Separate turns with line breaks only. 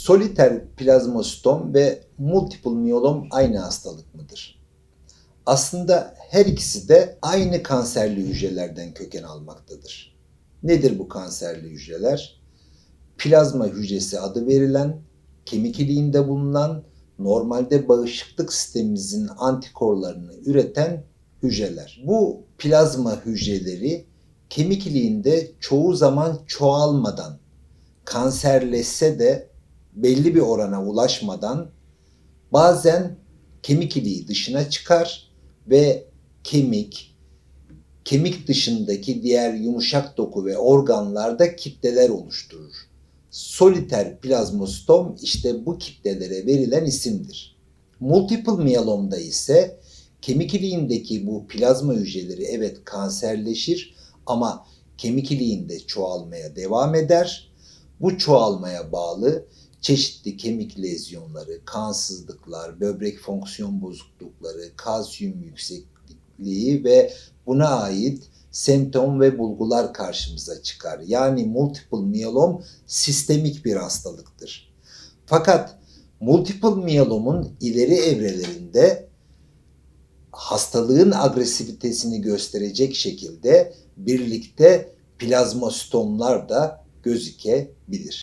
Soliter plazmastom ve multiple miyelom aynı hastalık mıdır? Aslında her ikisi de aynı kanserli hücrelerden köken almaktadır. Nedir bu kanserli hücreler? Plazma hücresi adı verilen, kemik iliğinde bulunan, normalde bağışıklık sistemimizin antikorlarını üreten hücreler. Bu plazma hücreleri kemik iliğinde çoğu zaman çoğalmadan, kanserleşse de belli bir orana ulaşmadan bazen kemik iliği dışına çıkar ve kemik, kemik dışındaki diğer yumuşak doku ve organlarda kitleler oluşturur. Soliter plazmostom işte bu kitlelere verilen isimdir. Multiple miyelomda ise kemik iliğindeki bu plazma hücreleri evet kanserleşir ama kemik iliğinde çoğalmaya devam eder. Bu çoğalmaya bağlı çeşitli kemik lezyonları, kansızlıklar, böbrek fonksiyon bozuklukları, kalsiyum yüksekliği ve buna ait semptom ve bulgular karşımıza çıkar. Yani multiple miyelom sistemik bir hastalıktır. Fakat multiple miyelomun ileri evrelerinde hastalığın agresivitesini gösterecek şekilde birlikte plazmastomlar da gözükebilir.